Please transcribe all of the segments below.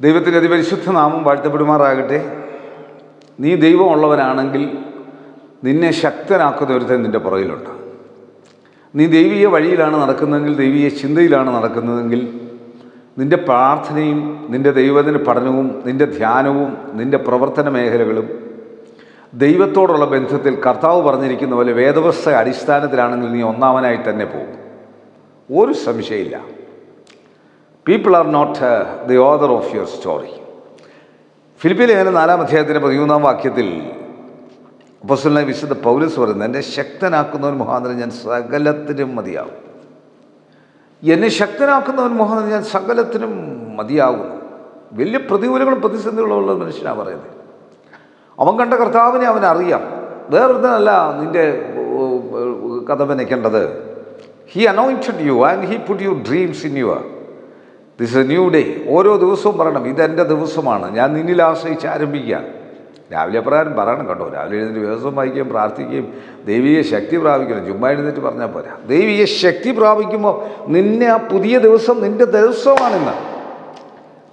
ദൈവത്തിന്റെ അതിപരിശുദ്ധ നാമം വാഴ്ത്തപ്പെടുമാറാകട്ടെ. നീ ദൈവമുള്ളവനാണെങ്കിൽ നിന്നെ ശക്തനാക്കുന്ന ഒരുത്തൻ നിന്റെ പുറകിലുണ്ട്. നീ ദൈവീയ വഴിയിലാണ് നടക്കുന്നതെങ്കിൽ ദൈവീയ ചിന്തയിലാണ് നടക്കുന്നതെങ്കിൽ നിന്റെ പ്രാർത്ഥനയും നിന്റെ ദൈവത്തിന്റെ പഠനവും നിന്റെ ധ്യാനവും നിന്റെ പ്രവർത്തന മേഖലകളും ദൈവത്തോടുള്ള ബന്ധത്തിൽ കർത്താവ് പറഞ്ഞിരിക്കുന്ന പോലെ വേദവസ്ഥ അടിസ്ഥാനത്തിലാണെങ്കിൽ നീ ഒന്നാമനായി തന്നെ പോകും. ഒരു സംശയമില്ല. People are not the author of your story ഫിലിപ്പിലെ ലേഖനം നാലാം അധ്യായത്തിന്റെ പതിമൂന്നാം വാക്യത്തിൽ അപ്പോസ്റ്റലിനെ വിശുദ്ധ പൗലസ് പറയുന്നത് എന്നെ ശക്തനാക്കുന്നവൻ മുഖാന്തരം ഞാൻ സകലത്തിനും മതിയാകും എന്നെ ശക്തനാക്കുന്നവൻ മുഖാന്തരം ഞാൻ സകലത്തിനും മതിയാകുന്നു. വലിയ പ്രതികൂലങ്ങളും പ്രതിസന്ധികളും ഉള്ള മനുഷ്യനാണ് പറയുന്നത്. അവൻ കണ്ട കർത്താവിനെ അവൻ അറിയാം. വേറൊരുത്തനല്ല നിന്റെ കഥ വനയ്ക്കേണ്ടത് he anointed you and he put you dreams in your this a new day ഓരോ ദിവസവും പറയണം ഇതെന്റെ ദിവസമാണ്. ഞാൻ നിന്നിൽ ആശ്രയിച്ച് ആരംഭിക്കുകയാണ് രാവിലെ പ്രകാരം പറയണം കേട്ടോ. രാവിലെ എഴുന്നേറ്റ് ദിവസം വായിക്കുകയും പ്രാർത്ഥിക്കുകയും ദൈവീയ ശക്തി പ്രാപിക്കണം. ചുമ്മാ എഴുന്നേറ്റ് പറഞ്ഞാൽ പോരാ. ദൈവീയ ശക്തി പ്രാപിക്കുമ്പോൾ നിന്നെ ആ പുതിയ ദിവസം നിന്റെ ദിവസമാണെന്ന്.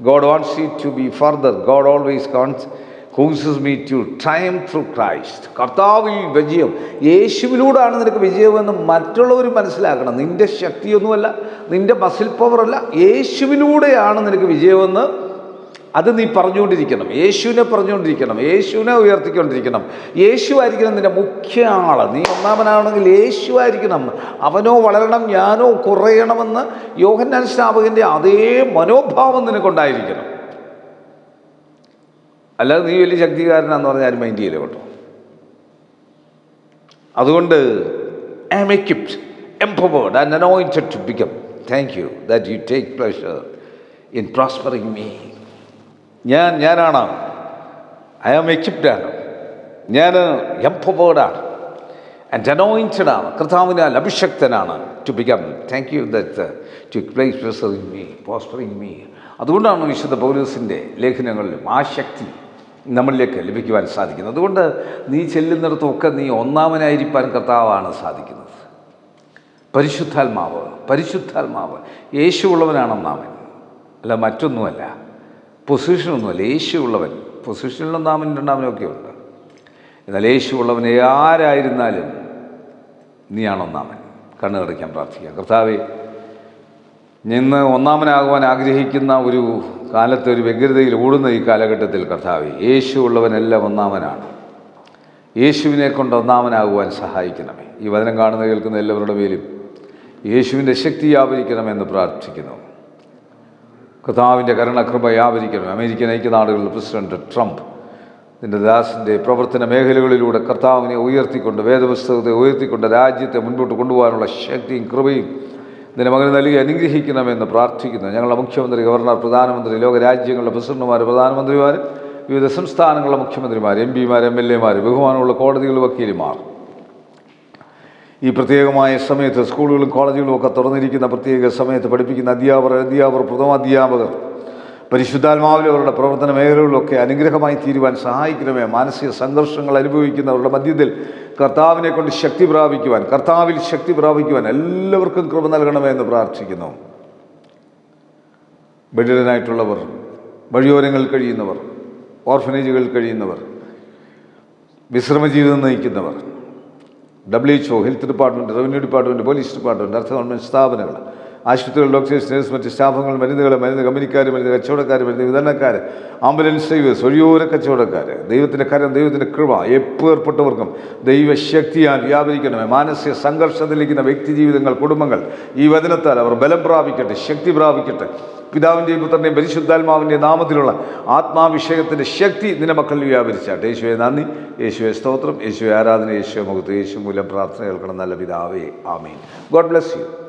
God wants you to be further God always cause causes me to triumph through Christ കർത്താവിൽ വിജയം. യേശുവിലൂടെയാണ് നിനക്ക് വിജയമെന്ന് മറ്റുള്ളവർ മനസ്സിലാക്കണം. നിന്റെ ശക്തിയൊന്നുമല്ല നിന്റെ മസിൽ പവറല്ല യേശുവിലൂടെയാണ് നിനക്ക് വിജയമെന്ന് അത് നീ പറഞ്ഞുകൊണ്ടിരിക്കണം. യേശുവിനെ പറഞ്ഞുകൊണ്ടിരിക്കണം. യേശുവിനെ ഉയർത്തിക്കൊണ്ടിരിക്കണം. യേശു ആയിരിക്കണം നിന്റെ മുഖ്യ ആൾ നീ ഒന്നാമനാണെങ്കിൽ യേശു ആയിരിക്കണം അവനോ വളരണം ഞാനോ കുറയണമെന്ന് യോഹന്നാൻ സ്നാപകന്റെ അതേ മനോഭാവം നിനക്കുണ്ടായിരിക്കണം. അല്ലാതെ നീ വലിയ ശക്തികാരനാന്ന് പറഞ്ഞാൽ ആരും മൈൻഡ് ചെയ്യില്ല കേട്ടോ. അതുകൊണ്ട് I'm equipped empowered and anointed to become thank you that you take pleasure in prospering me ഞാൻ ഞാനാണ്. ഐ ആം എക്യുപ്ഡാണ് ഞാൻ എംപവേർഡാണ് ആൻഡ് അനോയിന്റഡ് ആണ്. കർത്താവിനാൽ അഭിഷക്തനാണ് to become thank you that to place in me prospering me അതുകൊണ്ടാണ് വിശുദ്ധ പൗലൂസിന്റെ ലേഖനങ്ങളിലും ആ ശക്തി നമ്മളിലേക്ക് ലഭിക്കുവാൻ സാധിക്കുന്നത് അതുകൊണ്ട് നീ ചെല്ലുന്നിടത്തൊക്കെ നീ ഒന്നാമനായിരിക്കാൻ കർത്താവാണ് സാധിക്കുന്നത്. പരിശുദ്ധാത്മാവ് പരിശുദ്ധാത്മാവ് യേശു ഉള്ളവനാണ് ഒന്നാമൻ അല്ല മറ്റൊന്നുമല്ല പൊസിഷനൊന്നുമല്ല യേശു ഉള്ളവൻ പൊസിഷനിലും നാമൻ രണ്ടാമനൊക്കെ ഉണ്ട്. എന്നാൽ യേശു ഉള്ളവൻ ആരായിരുന്നാലും നീയാണൊന്നാമൻ. കണ്ണു കിടക്കാൻ പ്രാർത്ഥിക്കാം. കർത്താവേ ഇന്ന് ഒന്നാമനാകുവാൻ ആഗ്രഹിക്കുന്ന ഒരു കാലത്ത് ഒരു വ്യഗ്രതയിൽ ഓടുന്ന ഈ കാലഘട്ടത്തിൽ കർത്താവ് യേശു ഉള്ളവനെല്ലാം ഒന്നാമനാണ്. യേശുവിനെ കൊണ്ട് ഒന്നാമനാകുവാൻ സഹായിക്കണമേ. ഈ വചനം കാണുന്ന കേൾക്കുന്ന എല്ലാവരുടെ മേലും യേശുവിന്റെ ശക്തി വ്യാപരിക്കണമെന്ന് പ്രാർത്ഥിക്കുന്നു. കർത്താവിന്റെ കരുണകൃപ വ്യാപരിക്കണം അമേരിക്കൻ ഐക്യനാടുകളിൽ പ്രസിഡന്റ് ട്രംപ് നിന്റെ ദാസിന്റെ പ്രവർത്തന മേഖലകളിലൂടെ കർത്താവിനെ ഉയർത്തിക്കൊണ്ട് വേദപുസ്തകത്തെ ഉയർത്തിക്കൊണ്ട് രാജ്യത്തെ മുൻപോട്ട് കൊണ്ടുപോകാനുള്ള ശക്തിയും കൃപയും നിന്റെ മകന് നൽകി അനുഗ്രഹിക്കണമെന്ന് പ്രാർത്ഥിക്കുന്നു. ഞങ്ങളുടെ മുഖ്യമന്ത്രി ഗവർണർ പ്രധാനമന്ത്രി ലോകരാജ്യങ്ങളുടെ പ്രസിഡന്റുമാർ പ്രധാനമന്ത്രിമാർ വിവിധ സംസ്ഥാനങ്ങളുടെ മുഖ്യമന്ത്രിമാർ എം പിമാർ എം എൽ എമാർ ബഹുമാനമുള്ള കോടതികൾ വക്കീലുമാർ. ഈ പ്രത്യേകമായ സമയത്ത് സ്കൂളുകളും കോളേജുകളും ഒക്കെ തുറന്നിരിക്കുന്ന പ്രത്യേക സമയത്ത് പഠിപ്പിക്കുന്ന അധ്യാപകർ അധ്യാപകർ പ്രഥമാധ്യാപകർ പരിശുദ്ധാത്മാവിലെ അവരുടെ പ്രവർത്തന മേഖലകളിലൊക്കെ അനുഗ്രഹമായി തീരുവാൻ സഹായിക്കണമേ. മാനസിക സംഘർഷങ്ങൾ അനുഭവിക്കുന്നവരുടെ മധ്യത്തിൽ കർത്താവിനെ കൊണ്ട് ശക്തി പ്രാപിക്കുവാൻ കർത്താവിൽ ശക്തി പ്രാപിക്കുവാൻ എല്ലാവർക്കും കൃപ നൽകണമേ എന്ന് പ്രാർത്ഥിക്കുന്നു. ബഡിഡനായിട്ടുള്ളവർ വഴിയോരങ്ങളിൽ കഴിയുന്നവർ ഓർഫനേജുകളിൽ കഴിയുന്നവർ വിശ്രമജീവിതം നയിക്കുന്നവർ W H O health department revenue department police department അർത്ഥ ഗവൺമെന്റ് സ്ഥാപനങ്ങൾ ആശുപത്രികൾ ഡോക്ടേഴ്സ് നേഴ്സ് മറ്റ് സ്റ്റാഫുകൾ മരുന്നുകൾ മരുന്ന് കമ്പനിക്കാർ മരുന്ന് കച്ചവടക്കാർ മരുന്ന് വിതരണക്കാർ ആംബുലൻസ് ഡ്രൈവേഴ്സ് ഒഴിയോര കച്ചവടക്കാർ ദൈവത്തിന്റെ കരം ദൈവത്തിന്റെ കൃപ എപ്പേർപ്പെട്ടവർക്കും ദൈവശക്തിയാൽ വ്യാപരിക്കണമേ. മാനസിക സംഘർഷത്തിലിരിക്കുന്ന വ്യക്തി ജീവിതങ്ങൾ കുടുംബങ്ങൾ ഈ വചനത്താൽ അവർ ബലം പ്രാപിക്കട്ടെ ശക്തി പ്രാപിക്കട്ടെ. പിതാവിന്റെയും പുത്രന്റെയും പരിശുദ്ധാത്മാവിന്റെ നാമത്തിലുള്ള ആത്മാഭിഷേകത്തിന്റെ ശക്തി നിന്റെ മക്കളിൽ വ്യാപരിച്ചാട്ടെ. യേശുവെ നന്ദി. യേശുവെ സ്തോത്രം. യേശുവെ ആരാധന. യേശുവെ മുഖത്ത് യേശു മൂലം പ്രാർത്ഥന കേൾക്കണം. നല്ല പിതാവേ. ആമീൻ. God bless you.